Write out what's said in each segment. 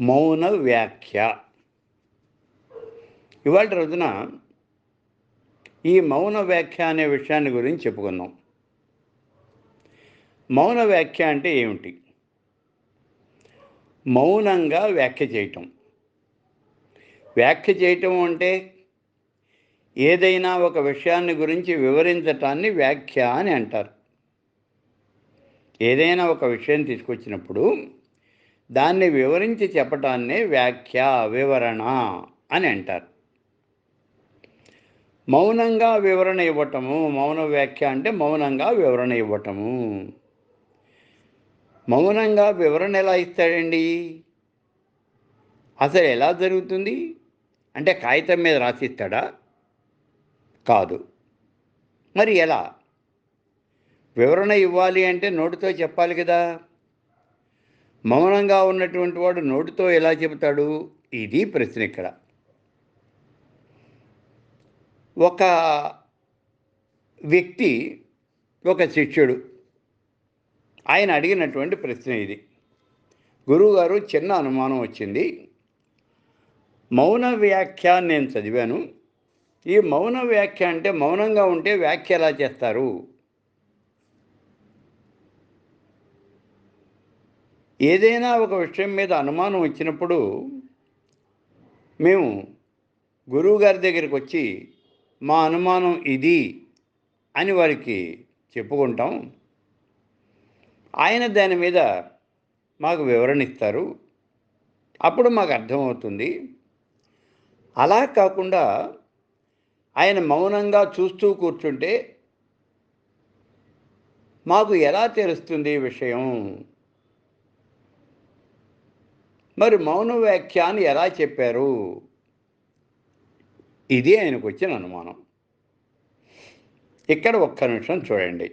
మౌన వ్యాఖ్య ఇవాళ రోజున ఈ మౌన వ్యాఖ్య అనే విషయాన్ని గురించి చెప్పుకుందాం. మౌన వ్యాఖ్య అంటే ఏమిటి? మౌనంగా వ్యాఖ్య చేయటం. వ్యాఖ్య చేయటం అంటే ఏదైనా ఒక విషయాన్ని గురించి వివరించటాన్ని వ్యాఖ్య అని అంటారు. ఏదైనా ఒక విషయం తీసుకొచ్చినప్పుడు దాన్ని వివరించి చెప్పటాన్నే వ్యాఖ్య వివరణ అని అంటారు. మౌనంగా వివరణ ఇవ్వటము మౌన వ్యాఖ్య అంటే మౌనంగా వివరణ ఇవ్వటము. మౌనంగా వివరణ ఎలా ఇస్తాడండి? అసలు ఎలా జరుగుతుంది? అంటే కాగితం మీద రాసిస్తాడా కాదు. మరి ఎలా? వివరణ ఇవ్వాలి అంటే నోటితో చెప్పాలి కదా. మౌనంగా ఉన్నటువంటి వాడు నోటితో ఎలా చెబుతాడు? ఇది ప్రశ్న ఇక్కడ. ఒక వ్యక్తి ఒక శిష్యుడు ఆయన అడిగినటువంటి ప్రశ్న ఇది. గురువుగారు చిన్న అనుమానం వచ్చింది. మౌన వ్యాఖ్య నేను చదివాను. ఈ మౌన వ్యాఖ్య అంటే మౌనంగా ఉంటే వ్యాఖ్య ఎలా చేస్తారు? ఏదైనా ఒక విషయం మీద అనుమానం వచ్చినప్పుడు మేము గురువు గారి దగ్గరికి వచ్చి మా అనుమానం ఇది అని వారికి చెప్పుకుంటాం. ఆయన దాని మీద మాకు వివరణ ఇస్తారు. అప్పుడు మాకు అర్థమవుతుంది. అలా కాకుండా ఆయన మౌనంగా చూస్తూ కూర్చుంటే మాకు ఎలా తెలుస్తుంది ఈ విషయం? మరి మౌన వ్యాఖ్యాన్ని ఎలా చెప్పారు? ఇది ఆయనకు వచ్చిన అనుమానం. ఇక్కడ ఒక్క నిమిషం చూడండి.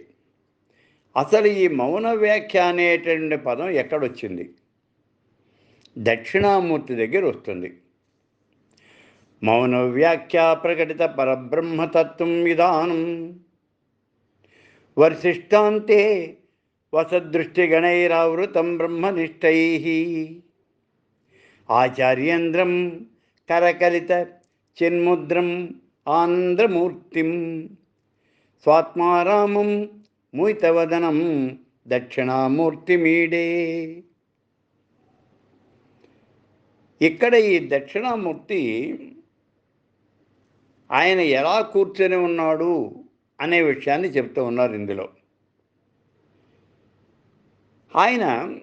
అసలు ఈ మౌన వ్యాఖ్య అనేటువంటి పదం ఎక్కడొచ్చింది? దక్షిణామూర్తి దగ్గర వస్తుంది. మౌన వ్యాఖ్య ప్రకటిత పరబ్రహ్మతత్వం విధానం వర్షిష్టాంతే వసదృష్టిగణైరావృతం బ్రహ్మనిష్టై. ఆచార్యేంద్రం కరకలిత చిన్ముద్రం ఆంధ్రమూర్తిం స్వాత్మారామం మూయితవదనం దక్షిణామూర్తిమీడే. ఇక్కడ ఈ దక్షిణామూర్తి ఆయన ఎలా కూర్చొని ఉన్నాడు అనే విషయాన్ని చెప్తూ ఉన్నారు ఇందులో. ఆయన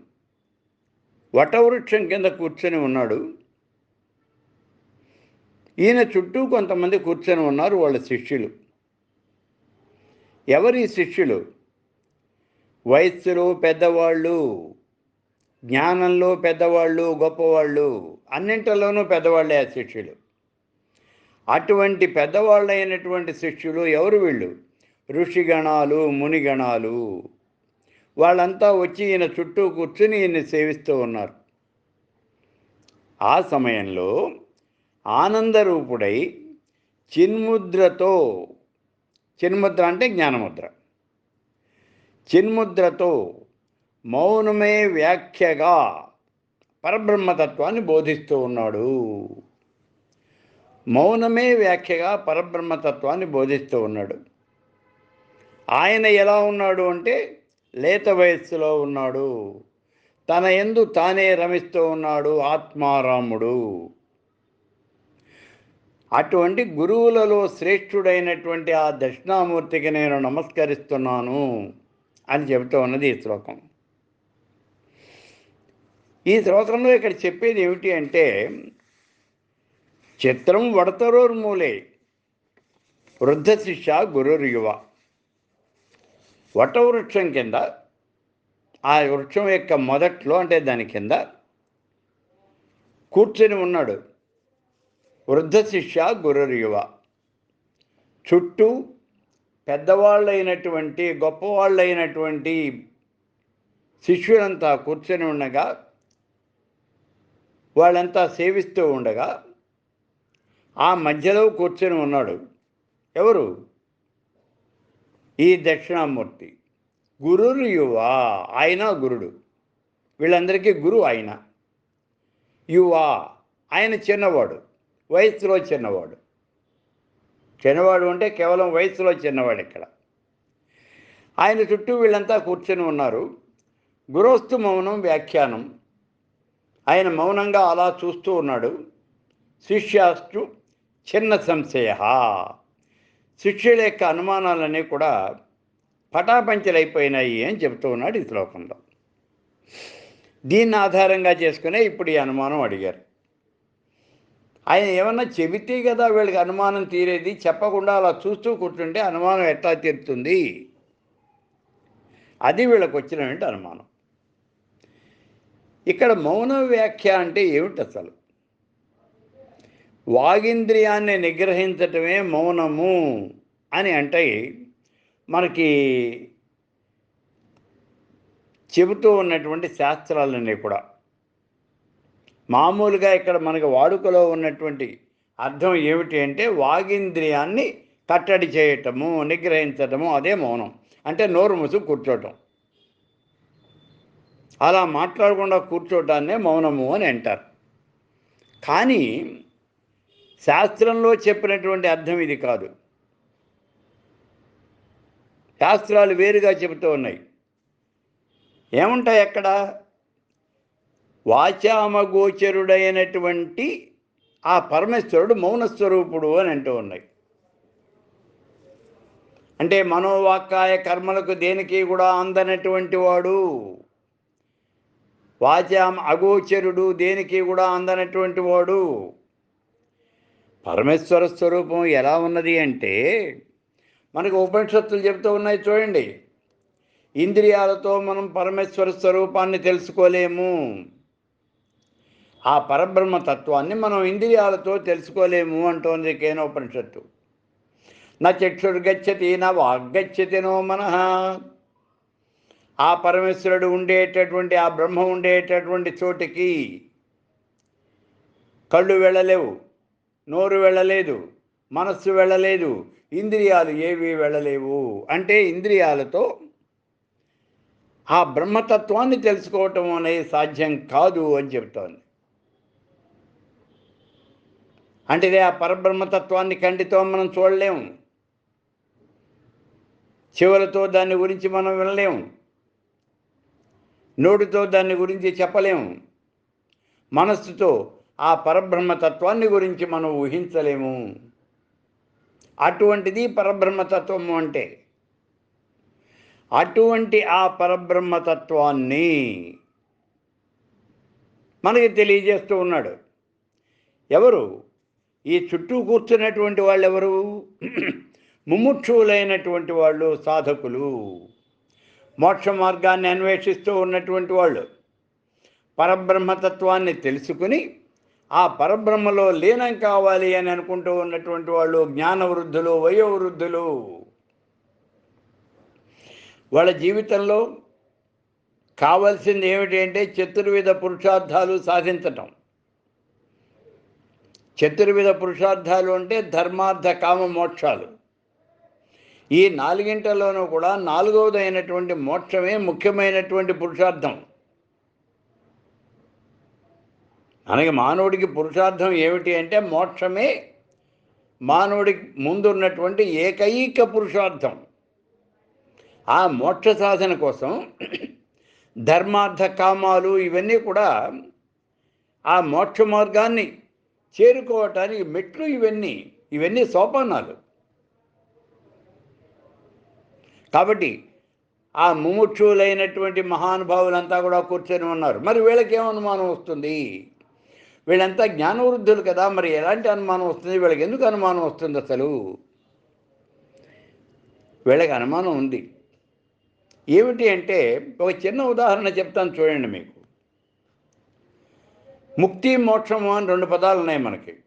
వటవృక్షం కింద కూర్చొని ఉన్నాడు. ఈయన చుట్టూ కొంతమంది కూర్చొని ఉన్నారు వాళ్ళ శిష్యులు. ఎవరి శిష్యులు? వయస్సులో పెద్దవాళ్ళు జ్ఞానంలో పెద్దవాళ్ళు గొప్పవాళ్ళు అన్నింటిలోనూ పెద్దవాళ్ళే ఆ శిష్యులు. అటువంటి పెద్దవాళ్ళైనటువంటి శిష్యులు ఎవరు వీళ్ళు? ఋషిగణాలు మునిగణాలు. వాళ్ళంతా వచ్చి ఈయన చుట్టూ కూర్చుని ఈయన్ని సేవిస్తూ ఉన్నారు. ఆ సమయంలో ఆనందరూపుడై చిన్ముద్రతో చిన్ముద్ర అంటే జ్ఞానముద్ర చిన్ముద్రతో మౌనమే వ్యాఖ్యగా పరబ్రహ్మతత్వాన్ని బోధిస్తూ ఉన్నాడు. మౌనమే వ్యాఖ్యగా పరబ్రహ్మతత్వాన్ని బోధిస్తూ ఉన్నాడు. ఆయన ఎలా ఉన్నాడు అంటే లేత వయస్సులో ఉన్నాడు. తన ఎందు తానే రమిస్తూ ఉన్నాడు ఆత్మారాముడు. అటువంటి గురువులలో శ్రేష్ఠుడైనటువంటి ఆ దక్షిణామూర్తికి నేను నమస్కరిస్తున్నాను అని చెబుతూ ఉన్నది ఈ శ్లోకం. ఈ శ్లోకంలో ఇక్కడ చెప్పేది ఏమిటి అంటే చిత్రం వడతరోర్మూలే వృద్ధ శిష్య గురుర్యువ. వటవృక్షం కింద ఆ వృక్షం యొక్క మొదట్లో అంటే దాని కింద కూర్చొని ఉన్నాడు. వృద్ధ శిష్య గురుర్యువ. చుట్టూ పెద్దవాళ్ళైనటువంటి గొప్పవాళ్ళైనటువంటి శిష్యులంతా కూర్చొని ఉండగా వాళ్ళంతా సేవిస్తూ ఉండగా ఆ మధ్యలో కూర్చొని ఉన్నాడు. ఎవరు? ఈ దక్షిణామూర్తి గురురు యువ ఆయన గురుడు. వీళ్ళందరికీ గురువు ఆయన యువా ఆయన చిన్నవాడు వయసులో చిన్నవాడు. చిన్నవాడు అంటే కేవలం వయసులో చిన్నవాడు ఇక్కడ. ఆయన చుట్టూ వీళ్ళంతా కూర్చొని ఉన్నారు. గురోస్తు మౌనం వ్యాఖ్యానం. ఆయన మౌనంగా అలా చూస్తూ ఉన్నాడు. శిష్యాస్తు చిన్న సంశయ శిష్యుల యొక్క అనుమానాలన్నీ కూడా పటాపంచలైపోయినాయి అని చెబుతూ ఉన్నాడు ఈ శ్లోకంలో. దీన్ని ఆధారంగా చేసుకునే ఇప్పుడు ఈ అనుమానం అడిగారు. ఆయన ఏమన్నా చెబితే కదా వీళ్ళకి అనుమానం తీరేది చెప్పకుండా అలా చూస్తూ కూర్చుంటే అనుమానం ఎట్లా తీరుతుంది? అది వీళ్ళకి వచ్చినటువంటి అనుమానం. ఇక్కడ మౌన వ్యాఖ్య అంటే ఏమిటి అసలు? వాగింద్రియాన్ని నిగ్రహించటమే మౌనము అని అంటే మనకి చెబుతూ ఉన్నటువంటి శాస్త్రాలన్నీ కూడా. మామూలుగా ఇక్కడ మనకి వాడుకలో ఉన్నటువంటి అర్థం ఏమిటి అంటే వాగింద్రియాన్ని కట్టడి చేయటము నిగ్రహించటము అదే మౌనం. అంటే నోరు ముసుగు కూర్చోటం. అలా మాట్లాడకుండా కూర్చోటాన్నే మౌనము అని అంటారు. కానీ శాస్త్రంలో చెప్పినటువంటి అర్థం ఇది కాదు. శాస్త్రాలు వేరుగా చెబుతూ ఉన్నాయి. ఏముంటాయి అక్కడ? వాచామగోచరుడైనటువంటి ఆ పరమేశ్వరుడు మౌనస్వరూపుడు అని అంటూ ఉన్నాయి. అంటే మనోవాక్కాయ కర్మలకు దేనికి కూడా అందనటువంటి వాడు? వాచాం అగోచరుడు దేనికి కూడా అందనటువంటి వాడు? పరమేశ్వర స్వరూపం ఎలా ఉన్నది అంటే మనకు ఉపనిషత్తులు చెబుతూ ఉన్నాయి చూడండి. ఇంద్రియాలతో మనం పరమేశ్వర స్వరూపాన్ని తెలుసుకోలేము. ఆ పరబ్రహ్మ తత్వాన్ని మనం ఇంద్రియాలతో తెలుసుకోలేము అంటోంది కేనోపనిషత్తు. నా చక్షుర్గచ్చతి నా వాగ్గచ్చతి నో మనః. ఆ పరమేశ్వరుడు ఉండేటటువంటి ఆ బ్రహ్మ ఉండేటటువంటి చోటికి కళ్ళు వెళ్ళలేవు. నోరు వెళ్ళలేదు మనస్సు వెళ్ళలేదు ఇంద్రియాలు ఏవి వెళ్ళలేవు. అంటే ఇంద్రియాలతో ఆ బ్రహ్మతత్వాన్ని తెలుసుకోవటం అనేది సాధ్యం కాదు అని చెప్తోంది. అంటే ఇదే ఆ పరబ్రహ్మతత్వాన్ని కంటితో మనం చూడలేము. చెవులతో దాని గురించి మనం వినలేము. నోటితో దాని గురించి చెప్పలేము. మనస్సుతో ఆ పరబ్రహ్మతత్వాన్ని గురించి మనం ఊహించలేము. అటువంటిది పరబ్రహ్మతత్వము అంటే. అటువంటి ఆ పరబ్రహ్మతత్వాన్ని మనకి తెలియజేస్తూ ఉన్నాడు. ఎవరు? ఈ చుట్టూ కూర్చున్నటువంటి వాళ్ళు ఎవరు ముముక్షువులైనటువంటి వాళ్ళు సాధకులు. మోక్ష మార్గాన్ని అన్వేషిస్తూ ఉన్నటువంటి వాళ్ళు. పరబ్రహ్మతత్వాన్ని తెలుసుకుని ఆ పరబ్రహ్మలో లీనం కావాలి అని అనుకుంటూ ఉన్నటువంటి వాళ్ళు జ్ఞానవృద్ధులు వయోవృద్ధులు. వాళ్ళ జీవితంలో కావాల్సింది ఏమిటి అంటే చతుర్విధ పురుషార్థాలు సాధించటం. చతుర్విధ పురుషార్థాలు అంటే ధర్మార్థ కామ మోక్షాలు. ఈ నాలుగింటలోనూ కూడా నాలుగవదైనటువంటి మోక్షమే ముఖ్యమైనటువంటి పురుషార్థం. అలాగే మానవుడికి పురుషార్థం ఏమిటి అంటే మోక్షమే మానవుడికి ముందున్నటువంటి ఏకైక పురుషార్థం. ఆ మోక్ష సాధన కోసం ధర్మార్థ కామాలు ఇవన్నీ కూడా ఆ మోక్ష మార్గాన్ని చేరుకోవటానికి మెట్లు ఇవన్నీ ఇవన్నీ సోపానాలు. కాబట్టి ఆ ముముక్షులైనటువంటి మహానుభావులంతా కూడా కూర్చొని ఉన్నారు. మరి వీళ్ళకి అనుమానం వస్తుంది? వీళ్ళంతా జ్ఞానవృద్ధులు కదా మరి ఎలాంటి అనుమానం వస్తుంది? వీళ్ళకి ఎందుకు అనుమానం వస్తుంది అసలు? వీళ్ళకి అనుమానం ఉంది. ఏమిటి అంటే ఒక చిన్న ఉదాహరణ చెప్తాను చూడండి మీకు. ముక్తి మోక్షము అని రెండు పదాలు ఉన్నాయి మనకి.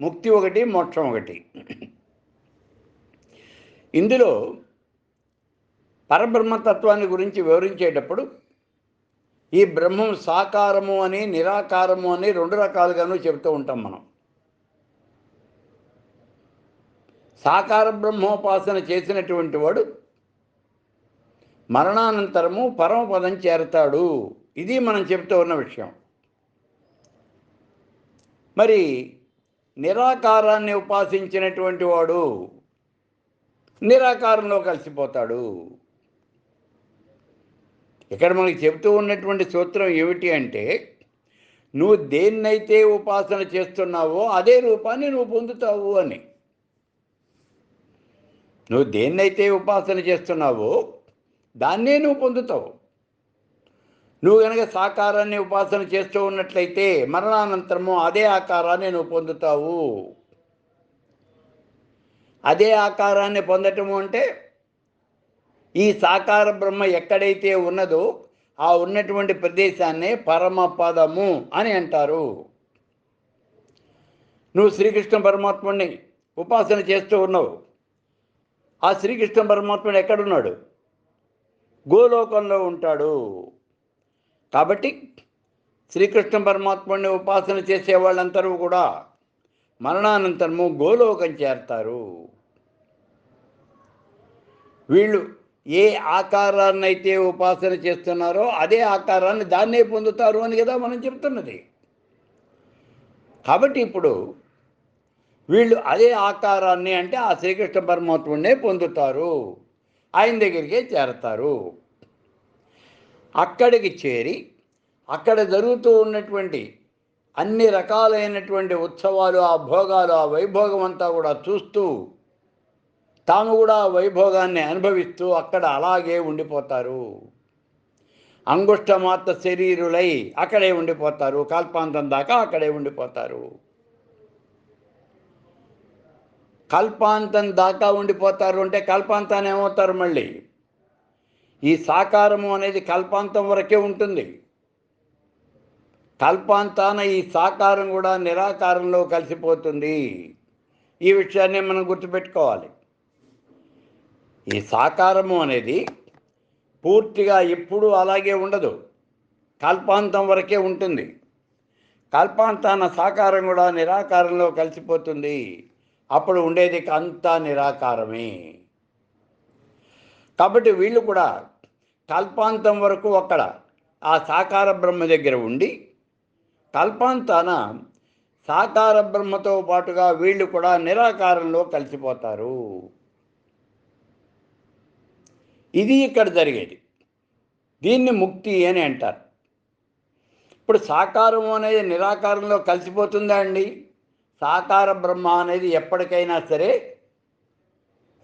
ముక్తి ఒకటి మోక్షం ఒకటి. ఇందులో పరబ్రహ్మతత్వాన్ని గురించి వివరించేటప్పుడు ఈ బ్రహ్మం సాకారము అని నిరాకారము అని రెండు రకాలుగాను చెబుతూ ఉంటాం మనం. సాకార బ్రహ్మోపాసన చేసినటువంటి వాడు మరణానంతరము పరమపదం చేరతాడు. ఇది మనం చెబుతూ ఉన్న విషయం. మరి నిరాకారాన్ని ఉపాసించినటువంటి వాడు నిరాకారంలో కలిసిపోతాడు. ఇక్కడ మనకి చెబుతూ ఉన్నటువంటి సూత్రం ఏమిటి అంటే నువ్వు దేన్నైతే ఉపాసన చేస్తున్నావో అదే రూపాన్ని నువ్వు పొందుతావు అని. నువ్వు దేన్నైతే ఉపాసన చేస్తున్నావో దాన్నే నువ్వు పొందుతావు. నువ్వు కనుక సాకారాన్ని ఉపాసన చేస్తూ ఉన్నట్లయితే మరణానంతరము అదే ఆకారాన్ని నువ్వు పొందుతావు. అదే ఆకారాన్ని పొందటము అంటే ఈ సాకార బ్రహ్మ ఎక్కడైతే ఉన్నదో ఆ ఉన్నటువంటి ప్రదేశాన్నే పరమపదము అని అంటారు. నువ్వు శ్రీకృష్ణ పరమాత్ముడిని ఉపాసన చేస్తూ ఉన్నావు. ఆ శ్రీకృష్ణ పరమాత్ముడు ఎక్కడున్నాడు? గోలోకంలో ఉంటాడు. కాబట్టి శ్రీకృష్ణ పరమాత్ముడిని ఉపాసన చేసే వాళ్ళందరూ కూడా మరణానంతరము గోలోకం చేరతారు. వీళ్ళు ఏ ఆకారాన్ని అయితే ఉపాసన చేస్తున్నారో అదే ఆకారాన్ని దాన్నే పొందుతారు అని కదా మనం చెప్తున్నది. కాబట్టి ఇప్పుడు వీళ్ళు అదే ఆకారాన్ని అంటే ఆ శ్రీకృష్ణ పరమాత్ముడినే పొందుతారు. ఆయన దగ్గరికే చేరతారు. అక్కడికి చేరి అక్కడ జరుగుతూ ఉన్నటువంటి అన్ని రకాలైనటువంటి ఉత్సవాలు ఆ భోగాలు ఆ వైభోగం అంతా కూడా చూస్తూ తాము కూడా వైభోగాన్ని అనుభవిస్తూ అక్కడ అలాగే ఉండిపోతారు. అంగుష్టమాత శరీరులై అక్కడే ఉండిపోతారు. కల్పాంతం దాకా అక్కడే ఉండిపోతారు. కల్పాంతం దాకా ఉండిపోతారు అంటే కల్పాంతాన్ని ఏమవుతారు మళ్ళీ? ఈ సాకారము అనేది కల్పాంతం వరకే ఉంటుంది. కల్పాంతాన ఈ సాకారం కూడా నిరాకారంలో కలిసిపోతుంది. ఈ విషయాన్ని మనం గుర్తుపెట్టుకోవాలి. ఈ సాకారము అనేది పూర్తిగా ఎప్పుడూ అలాగే ఉండదు. కల్పాంతం వరకే ఉంటుంది. కల్పాంతాన సాకారం కూడా నిరాకారంలో కలిసిపోతుంది. అప్పుడు ఉండేది అంతా నిరాకారమే. కాబట్టి వీళ్ళు కూడా కల్పాంతం వరకు అక్కడ ఆ సాకార బ్రహ్మ దగ్గర ఉండి కల్పాంతాన సాకార బ్రహ్మతో పాటుగా వీళ్ళు కూడా నిరాకారంలో కలిసిపోతారు. ఇది ఇక్కడ జరిగేది. దీన్ని ముక్తి అని అంటారు. ఇప్పుడు సాకారం అనేది నిరాకారంలో కలిసిపోతుందా అండి? సాకార బ్రహ్మ అనేది ఎప్పటికైనా సరే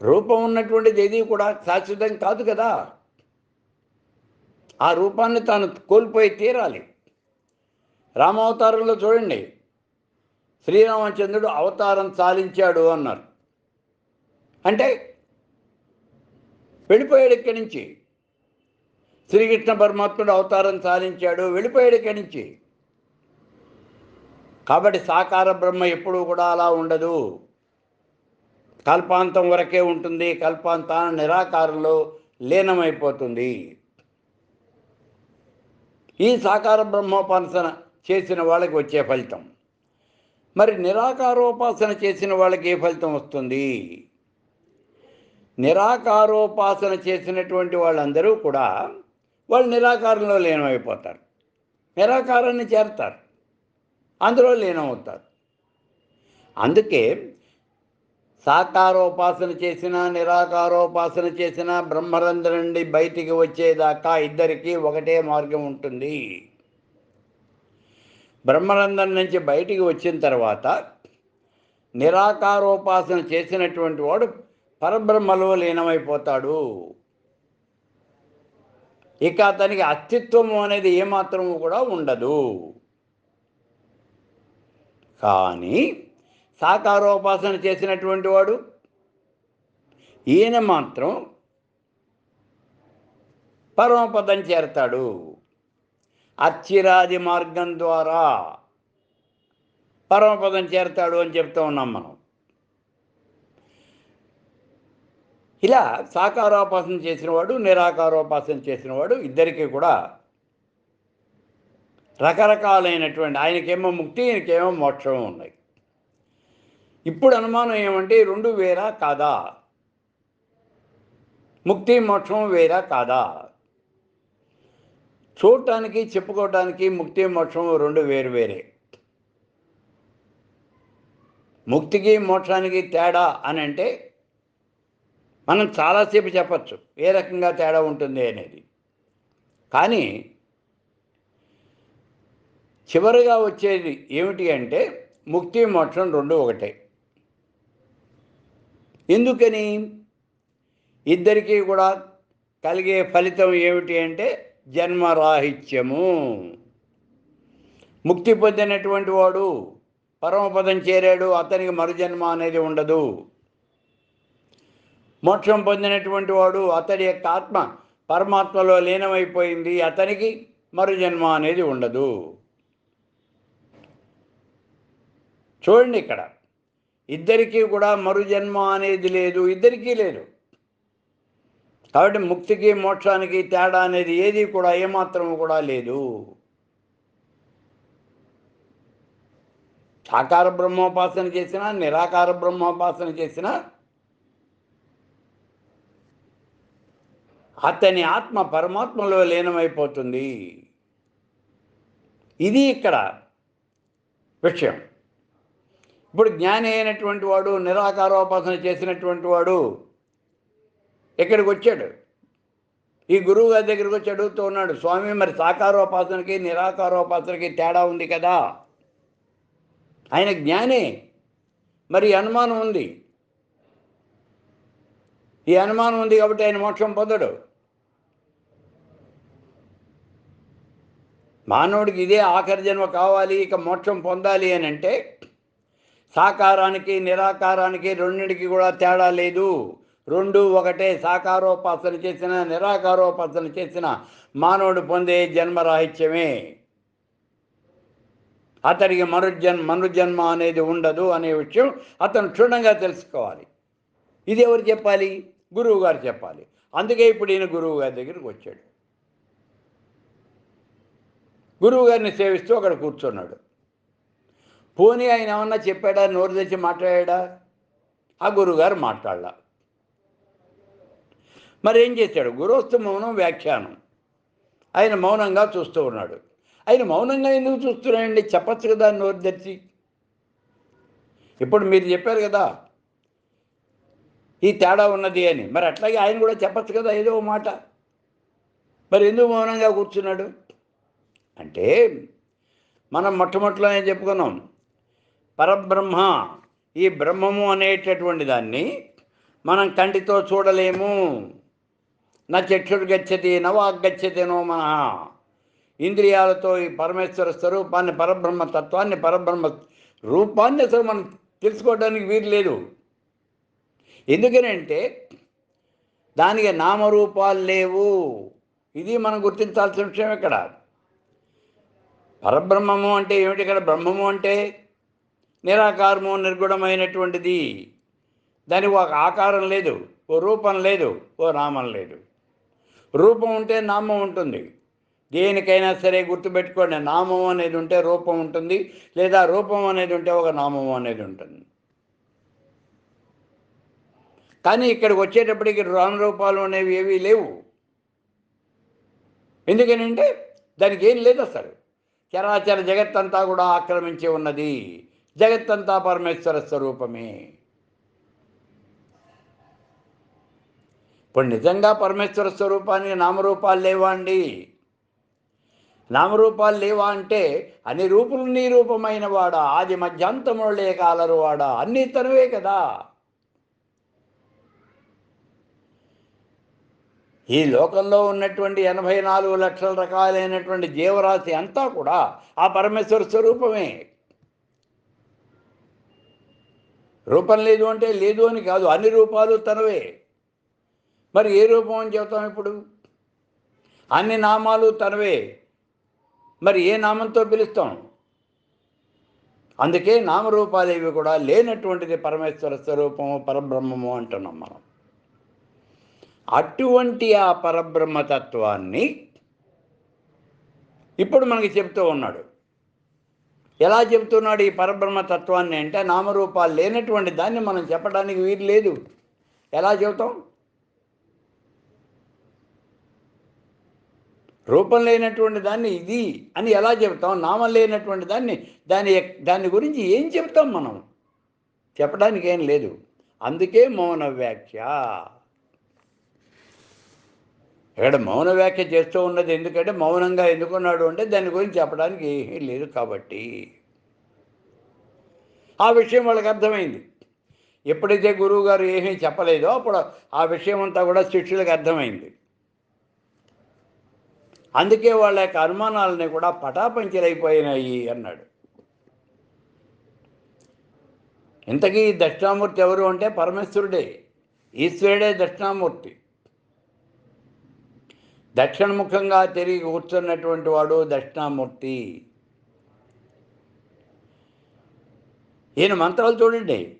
రూపం ఉన్నటువంటిది ఏది కూడా శాశ్వతం కాదు కదా. ఆ రూపాన్ని తాను కోల్పోయి తీరాలి. రామావతారంలో చూడండి. శ్రీరామచంద్రుడు అవతారం చాలించాడు అన్నారు. అంటే వెళ్ళిపోయాడు ఇక్కడి నుంచి. శ్రీకృష్ణ పరమాత్ముడు అవతారం సాధించాడు వెళ్ళిపోయాడు ఇక్కడి నుంచి. కాబట్టి సాకార బ్రహ్మ ఎప్పుడూ కూడా అలా ఉండదు. కల్పాంతం వరకే ఉంటుంది కల్పాంతాన నిరాకారంలో లీనమైపోతుంది. ఈ సాకార బ్రహ్మోపాసన చేసిన వాళ్ళకి వచ్చే ఫలితం. మరి నిరాకారోపాసన చేసిన వాళ్ళకి ఏ ఫలితం వస్తుంది? నిరాకారోపాసన చేసినటువంటి వాళ్ళందరూ కూడా వాళ్ళు నిరాకారంలో లీనమైపోతారు. నిరాకారాన్ని చేరతారు. అందులో లీనమవుతారు. అందుకే సాకారోపాసన చేసిన నిరాకారోపాసన చేసిన బ్రహ్మరంధ్ర నుండి బయటికి వచ్చేదాకా ఇద్దరికీ ఒకటే మార్గం ఉంటుంది. బ్రహ్మరంధ్రం నుంచి బయటికి వచ్చిన తర్వాత నిరాకారోపాసన చేసినటువంటి వాడు పరబ్రహ్మలో లీనమైపోతాడు. ఇక అతనికి అస్తిత్వము అనేది ఏమాత్రము కూడా ఉండదు. కానీ సాకారోపాసన చేసినటువంటి వాడు ఈయన మాత్రం పరమపదం చేరతాడు. అచ్చిరాది మార్గం ద్వారా పరమపదం చేరతాడు అని చెప్తూ ఉన్నాం మనం. ఇలా సాకారోపాసన చేసినవాడు నిరాకారోపాసన చేసినవాడు ఇద్దరికీ కూడా రకరకాలైనటువంటి ఆయనకేమో ముక్తి ఈయనకేమో మోక్షం ఉన్నాయి. ఇప్పుడు అనుమానం ఏమంటే రెండు వేరా కాదా? ముక్తి మోక్షం వేరా కాదా? చూడటానికి చెప్పుకోవటానికి ముక్తి మోక్షం రెండు వేరు వేరే. ముక్తికి మోక్షానికి తేడా అని అంటే మనం చాలాసేపు చెప్పచ్చు ఏ రకంగా తేడా ఉంటుంది అనేది. కానీ చివరిగా వచ్చేది ఏమిటి అంటే ముక్తి మోక్షం రెండు ఒకటే. ఎందుకని? ఇద్దరికీ కూడా కలిగే ఫలితం ఏమిటి అంటే జన్మరాహిత్యము. ముక్తి పొందినటువంటి వాడు పరమపదం చేరాడు అతనికి మరుజన్మ అనేది ఉండదు. మోక్షం పొందినటువంటి వాడు అతడి యొక్క ఆత్మ పరమాత్మలో లీనమైపోయింది. అతనికి మరుజన్మ అనేది ఉండదు. చూడండి ఇక్కడ. ఇద్దరికీ కూడా మరుజన్మ అనేది లేదు. ఇద్దరికీ లేదు. కాబట్టి ముక్తికి మోక్షానికి తేడా అనేది ఏది కూడా ఏమాత్రం కూడా లేదు. సాకార బ్రహ్మోపాసన చేసినా నిరాకార బ్రహ్మోపాసన చేసినా అతని ఆత్మ పరమాత్మలో లీనమైపోతుంది. ఇది ఇక్కడ విషయం. ఇప్పుడు జ్ఞాని అయినటువంటి వాడు నిరాకారోపాసన చేసినటువంటి వాడు ఇక్కడికి వచ్చాడు ఈ గురువు గారి దగ్గరికి వచ్చి అడుగుతూ ఉన్నాడు స్వామి మరి సాకారోపాసనకి నిరాకారోపాసనకి తేడా ఉంది కదా? ఆయన జ్ఞానే. మరి అనుమానం ఉంది. ఈ అనుమానం ఉంది కాబట్టి ఆయన మోక్షం పొందడు. మానవుడికి ఇదే ఆఖరి జన్మ కావాలి ఇక మోక్షం పొందాలి అని అంటే సాకారానికి నిరాకారానికి రెండింటికి కూడా తేడా లేదు. రెండు ఒకటే సాకారోపాసన చేసిన నిరాకారోపాసన చేసిన మానవుడు పొందే జన్మరాహిత్యమే. అతడికి మనుజన్ మనుజన్మ అనేది ఉండదు అనే విషయం అతను క్షుణ్ణంగా తెలుసుకోవాలి. ఇది ఎవరు చెప్పాలి? గురువు గారు చెప్పాలి. అందుకే ఇప్పుడు ఈయన గురువు గారి దగ్గరికి వచ్చాడు. గురువు గారిని సేవిస్తూ అక్కడ కూర్చున్నాడు. పోనీ ఆయన ఏమన్నా చెప్పాడా? నోరు తెచ్చి మాట్లాడా? ఆ గురువుగారు మాట్లాడలా. మరి ఏం చేశాడు? గురువస్తు మౌనం వ్యాఖ్యానం. ఆయన మౌనంగా చూస్తూ ఉన్నాడు. ఆయన మౌనంగా ఎందుకు చూస్తున్నాడండి? చెప్పచ్చు కదా నోరు తెరిచి. ఇప్పుడు మీరు చెప్పారు కదా ఈ తేడా ఉన్నది అని. మరి అట్లాగే ఆయన కూడా చెప్పచ్చు కదా ఏదో మాట. మరి ఎందుకు మౌనంగా కూర్చున్నాడు? అంటే మనం మొట్టమొదటిలోనే చెప్పుకున్నాం? పరబ్రహ్మ ఈ బ్రహ్మము అనేటటువంటి దాన్ని మనం కంటితో చూడలేము. నా చక్షుడు గచ్చతి నవాగ్ గచ్చతి నో మన ఇంద్రియాలతో ఈ పరమేశ్వర స్వరూపాన్ని పరబ్రహ్మ తత్వాన్ని పరబ్రహ్మ రూపాన్ని అసలు మనం తెలుసుకోవడానికి వీలు లేదు. ఎందుకనంటే దానికి నామరూపాలు లేవు. ఇది మనం గుర్తించాల్సిన విషయం ఇక్కడ. పరబ్రహ్మము అంటే ఏమిటి? ఇక్కడ బ్రహ్మము అంటే నిరాకారము నిర్గుణమైనటువంటిది. దానికి ఒక ఆకారం లేదు ఓ రూపం లేదు ఓ నామం లేదు. రూపం ఉంటే నామం ఉంటుంది. దేనికైనా సరే గుర్తుపెట్టుకోండి నామం అనేది ఉంటే రూపం ఉంటుంది లేదా రూపం అనేది ఉంటే ఒక నామం అనేది ఉంటుంది. కానీ ఇక్కడికి వచ్చేటప్పటికి రూపాలు అనేవి ఏవీ లేవు. ఎందుకనంటే దానికి ఏం లేదు అసలు. చరాచర జగత్తంతా కూడా ఆక్రమించి ఉన్నది. జగత్తంతా పరమేశ్వర స్వరూపమే. ఇప్పుడు నిజంగా పరమేశ్వర స్వరూపానికి నామరూపాలు లేవా అండి? నామరూపాలు లేవా అంటే అన్ని రూపులు నీ రూపమైన వాడా ఆది మధ్యాంతములు లేక అలరువాడా అన్నీ తనువే కదా. ఈ లోకంలో ఉన్నటువంటి ఎనభై నాలుగు లక్షల రకాలైనటువంటి జీవరాశి అంతా కూడా ఆ పరమేశ్వర స్వరూపమే. రూపం లేదు అంటే లేదు అని కాదు అన్ని రూపాలు తనవే. మరి ఏ రూపం అని చెబుతాం ఇప్పుడు? అన్ని నామాలు తనవే. మరి ఏ నామంతో పిలుస్తాం? అందుకే నామరూపాలు ఇవి కూడా లేనటువంటిది పరమేశ్వర స్వరూపము పరబ్రహ్మము అంటున్నాం మనం. అటువంటి ఆ పరబ్రహ్మతత్వాన్ని ఇప్పుడు మనకి చెప్తూ ఉన్నాడు. ఎలా చెప్తున్నాడు ఈ పరబ్రహ్మతత్వాన్ని అంటే నామరూపాలు లేనటువంటి దాన్ని మనం చెప్పడానికి వీలు లేదు. ఎలా చెబుతాం? రూపం లేనటువంటి దాన్ని ఇది అని ఎలా చెప్తాం నామం లేనటువంటి దాన్ని దాని దాని గురించి ఏం చెప్తాం మనం? చెప్పడానికి ఏం లేదు. అందుకే మౌన వ్యాఖ్య. ఇక్కడ మౌన వ్యాఖ్య చేస్తూ ఉన్నది ఎందుకంటే మౌనంగా ఎందుకున్నాడు అంటే దాని గురించి చెప్పడానికి ఏమీ లేదు కాబట్టి. ఆ విషయం వాళ్ళకి అర్థమైంది. ఎప్పుడైతే గురువు గారు ఏమీ చెప్పలేదో అప్పుడు ఆ విషయం అంతా కూడా శిష్యులకు అర్థమైంది. అందుకే వాళ్ళ యొక్క అనుమానాలని కూడా పటాపంచలైపోయినాయి అన్నాడు. ఇంతకీ దక్షిణామూర్తి ఎవరు అంటే పరమేశ్వరుడే. ఈశ్వరుడే దక్షిణామూర్తి. దక్షిణముఖంగా తిరిగి కూర్చున్నటువంటి వాడు దక్షిణామూర్తి. ఈయన మంత్రాలు చూడండి.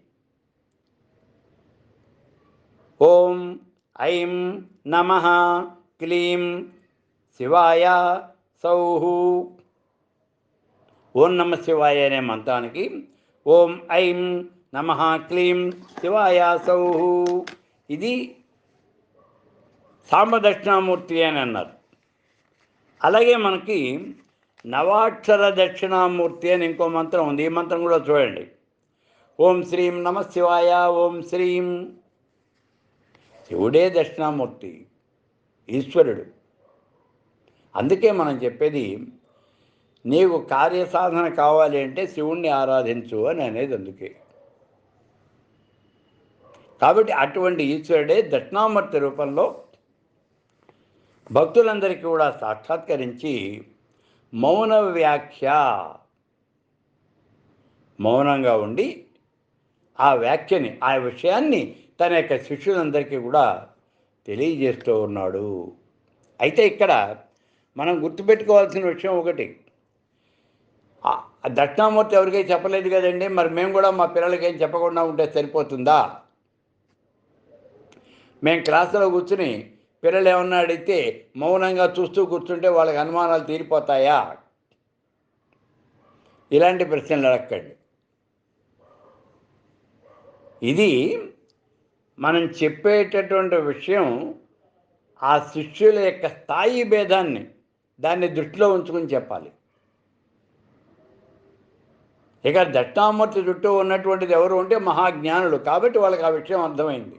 ఓం ఐం నమ క్లీం శివాయ సౌహు. ఓం నమ శివాయ అనే మంత్రానికి ఓం ఐం నమ క్లీం శివాయ సౌహు. ఇది సాంబ దక్షిణామూర్తి అని అన్నారు. అలాగే మనకి నవాక్షర దక్షిణామూర్తి అని ఇంకో మంత్రం ఉంది. ఈ మంత్రం కూడా చూడండి. ఓం శ్రీం నమ శివాయ ఓం శ్రీం. శివుడే దక్షిణామూర్తి ఈశ్వరుడు. అందుకే మనం చెప్పేది నీకు కార్యసాధన కావాలి అంటే శివుణ్ణి ఆరాధించు అని అనేది అందుకే. కాబట్టి అటువంటి ఈశ్వరుడే దక్షిణామూర్తి రూపంలో భక్తులందరికీ కూడా సాక్షాత్కరించి మౌన వ్యాఖ్య. మౌనంగా ఉండి ఆ వ్యాఖ్యని ఆ విషయాన్ని తన యొక్క శిష్యులందరికీ కూడా తెలియజేస్తూ ఉన్నాడు. అయితే ఇక్కడ మనం గుర్తుపెట్టుకోవాల్సిన విషయం ఒకటి. దక్షిణామూర్తి ఎవరికీ చెప్పలేదు కదండి? మరి మేము కూడా మా పిల్లలకి ఏం చెప్పకుండా ఉంటే సరిపోతుందా? మేము క్లాసులో కూర్చుని పిల్లలు ఏమన్నా అడిగితే మౌనంగా చూస్తూ కూర్చుంటే వాళ్ళకి అనుమానాలు తీరిపోతాయా? ఇలాంటి ప్రశ్నలు అడగండి ఇది మనం చెప్పేటటువంటి విషయం ఆ శిష్యుల యొక్క స్థాయి భేదాన్ని దాన్ని దృష్టిలో ఉంచుకుని చెప్పాలి. ఇక దక్షిణామూర్తి చుట్టూ ఉన్నటువంటిది ఎవరు ఉంటే మహాజ్ఞానులు. కాబట్టి వాళ్ళకి ఆ విషయం అర్థమైంది.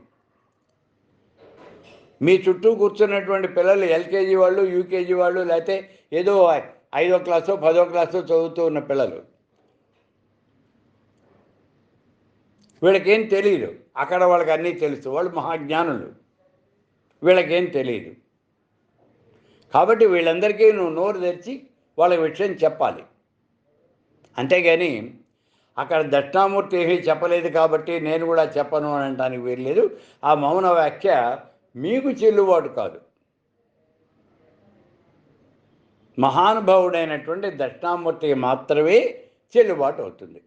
మీ చుట్టూ కూర్చున్నటువంటి పిల్లలు ఎల్కేజీ వాళ్ళు యూకేజీ వాళ్ళు లేకపోతే ఏదో ఐదో క్లాసో పదో క్లాసో చదువుతూ ఉన్న పిల్లలు. వీళ్ళకేం తెలియదు అక్కడ వాళ్ళకి అన్నీ తెలుసు. వాళ్ళు మహాజ్ఞానులు. వీళ్ళకేం తెలియదు కాబట్టి వీళ్ళందరికీ నువ్వు నోరు తెరిచి వాళ్ళ విషయం చెప్పాలి. అంతేగాని అక్కడ దక్షిణామూర్తి ఏమీ చెప్పలేదు కాబట్టి నేను కూడా చెప్పను అని అనడానికి వీల్లేదు. ఆ మౌన వ్యాఖ్య మీకు చెల్లుబాటు కాదు. మహానుభావుడైనటువంటి దక్షిణామూర్తికి మాత్రమే చెల్లుబాటు అవుతుంది.